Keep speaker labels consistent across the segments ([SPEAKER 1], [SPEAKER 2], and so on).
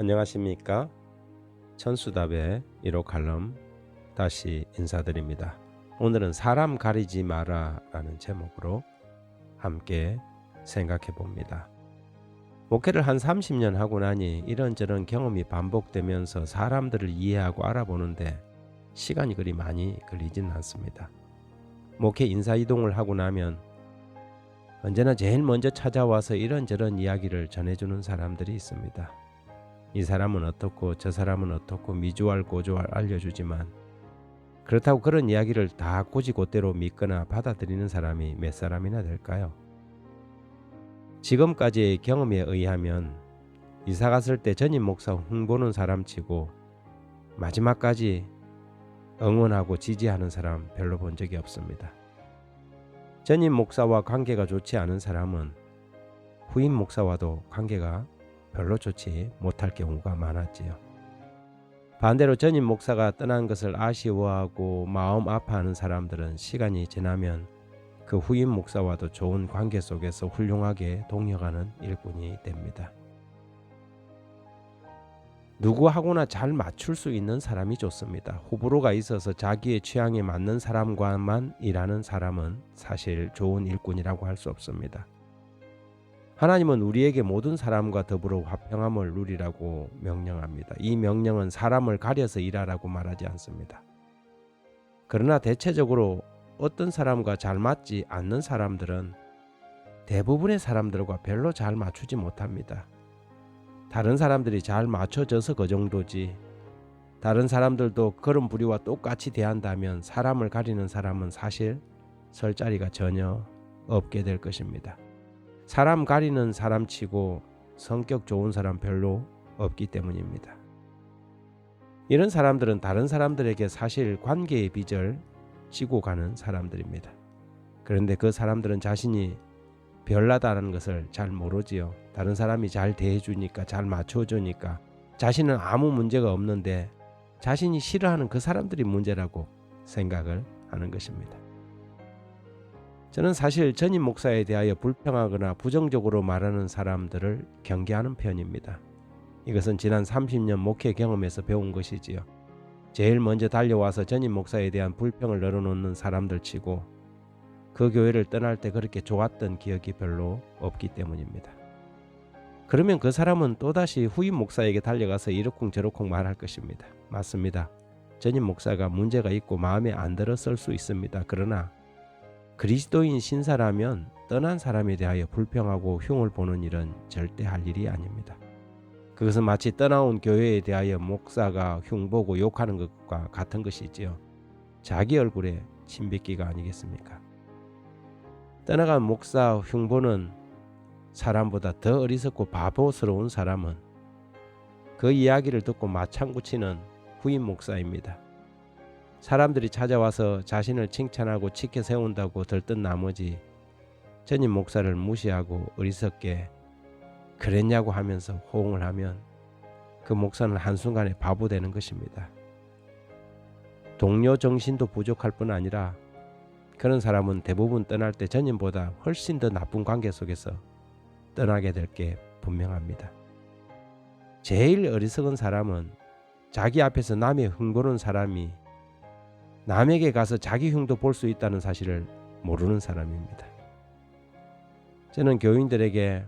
[SPEAKER 1] 안녕하십니까? 천수답의 1호 칼럼 다시 인사드립니다. 오늘은 사람 가리지 마라 라는 제목으로 함께 생각해 봅니다. 목회를 한 30년 하고 나니 이런저런 경험이 반복되면서 사람들을 이해하고 알아보는데 시간이 그리 많이 걸리진 않습니다. 목회 인사 이동을 하고 나면 언제나 제일 먼저 찾아와서 이런저런 이야기를 전해주는 사람들이 있습니다. 이 사람은 어떻고 저 사람은 어떻고 미주알 고주알 알려주지만 그렇다고 그런 이야기를 다 고지고대로 믿거나 받아들이는 사람이 몇 사람이나 될까요? 지금까지의 경험에 의하면 이사 갔을 때 전임 목사 홍보는 사람치고 마지막까지 응원하고 지지하는 사람 별로 본 적이 없습니다. 전임 목사와 관계가 좋지 않은 사람은 후임 목사와도 관계가 별로 좋지 못할 경우가 많았지요. 반대로 전임 목사가 떠난 것을 아쉬워하고 마음 아파하는 사람들은 시간이 지나면 그 후임 목사와도 좋은 관계 속에서 훌륭하게 동역하는 일꾼이 됩니다. 누구하고나 잘 맞출 수 있는 사람이 좋습니다. 호불호가 있어서 자기의 취향에 맞는 사람과만 일하는 사람은 사실 좋은 일꾼이라고 할 수 없습니다. 하나님은 우리에게 모든 사람과 더불어 화평함을 누리라고 명령합니다. 이 명령은 사람을 가려서 일하라고 말하지 않습니다. 그러나 대체적으로 어떤 사람과 잘 맞지 않는 사람들은 대부분의 사람들과 별로 잘 맞추지 못합니다. 다른 사람들이 잘 맞춰져서 그 정도지. 다른 사람들도 그런 부류와 똑같이 대한다면 사람을 가리는 사람은 사실 설 자리가 전혀 없게 될 것입니다. 사람 가리는 사람 치고 성격 좋은 사람 별로 없기 때문입니다. 이런 사람들은 다른 사람들에게 사실 관계의 빚을 지고 가는 사람들입니다. 그런데 그 사람들은 자신이 별나다는 것을 잘 모르지요. 다른 사람이 잘 대해주니까 잘 맞춰주니까 자신은 아무 문제가 없는데 자신이 싫어하는 그 사람들이 문제라고 생각을 하는 것입니다. 저는 사실 전임 목사에 대하여 불평하거나 부정적으로 말하는 사람들을 경계하는 편입니다. 이것은 지난 30년 목회 경험에서 배운 것이지요. 제일 먼저 달려와서 전임 목사에 대한 불평을 늘어놓는 사람들 치고 그 교회를 떠날 때 그렇게 좋았던 기억이 별로 없기 때문입니다. 그러면 그 사람은 또다시 후임 목사에게 달려가서 이러쿵저러쿵 말할 것입니다. 맞습니다. 전임 목사가 문제가 있고 마음에 안 들었을 수 있습니다. 그러나 그리스도인 신사라면 떠난 사람에 대하여 불평하고 흉을 보는 일은 절대 할 일이 아닙니다. 그것은 마치 떠나온 교회에 대하여 목사가 흉보고 욕하는 것과 같은 것이지요. 자기 얼굴에 침뱉기가 아니겠습니까? 떠나간 목사 흉보는 사람보다 더 어리석고 바보스러운 사람은 그 이야기를 듣고 마창구치는 후임 목사입니다. 사람들이 찾아와서 자신을 칭찬하고 지켜 세운다고 들뜬 나머지 전임 목사를 무시하고 어리석게 그랬냐고 하면서 호응을 하면 그 목사는 한순간에 바보 되는 것입니다. 동료 정신도 부족할 뿐 아니라 그런 사람은 대부분 떠날 때 전임보다 훨씬 더 나쁜 관계 속에서 떠나게 될 게 분명합니다. 제일 어리석은 사람은 자기 앞에서 남의 흉보는 사람이 남에게 가서 자기 흉도 볼 수 있다는 사실을 모르는 사람입니다. 저는 교인들에게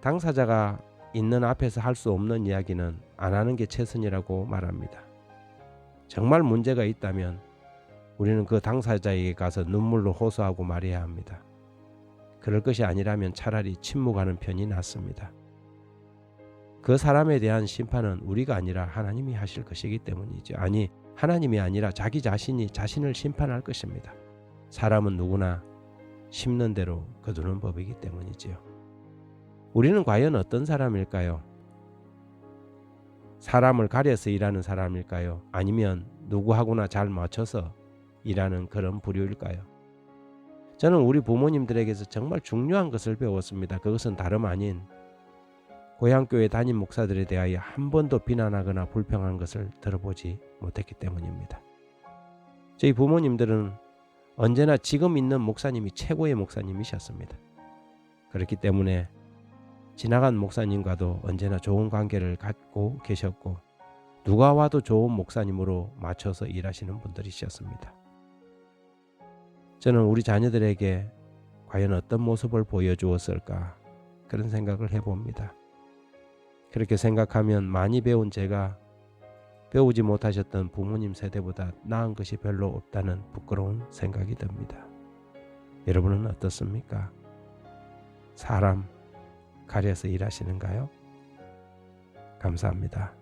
[SPEAKER 1] 당사자가 있는 앞에서 할 수 없는 이야기는 안 하는 게 최선이라고 말합니다. 정말 문제가 있다면 우리는 그 당사자에게 가서 눈물로 호소하고 말해야 합니다. 그럴 것이 아니라면 차라리 침묵하는 편이 낫습니다. 그 사람에 대한 심판은 우리가 아니라 하나님이 하실 것이기 때문이죠. 아니, 하나님이 아니라 자기 자신이 자신을 심판할 것입니다. 사람은 누구나 심는 대로 거두는 법이기 때문이지요. 우리는 과연 어떤 사람일까요? 사람을 가려서 일하는 사람일까요? 아니면 누구하고나 잘 맞춰서 일하는 그런 부류일까요? 저는 우리 부모님들에게서 정말 중요한 것을 배웠습니다. 그것은 다름 아닌 고향교회 담임 목사들에 대하여 한 번도 비난하거나 불평한 것을 들어보지 못했기 때문입니다. 저희 부모님들은 언제나 지금 있는 목사님이 최고의 목사님이셨습니다. 그렇기 때문에 지나간 목사님과도 언제나 좋은 관계를 갖고 계셨고 누가 와도 좋은 목사님으로 맞춰서 일하시는 분들이셨습니다. 저는 우리 자녀들에게 과연 어떤 모습을 보여주었을까 그런 생각을 해봅니다. 그렇게 생각하면 많이 배운 제가 배우지 못하셨던 부모님 세대보다 나은 것이 별로 없다는 부끄러운 생각이 듭니다. 여러분은 어떻습니까? 사람 가려서 일하시는가요? 감사합니다.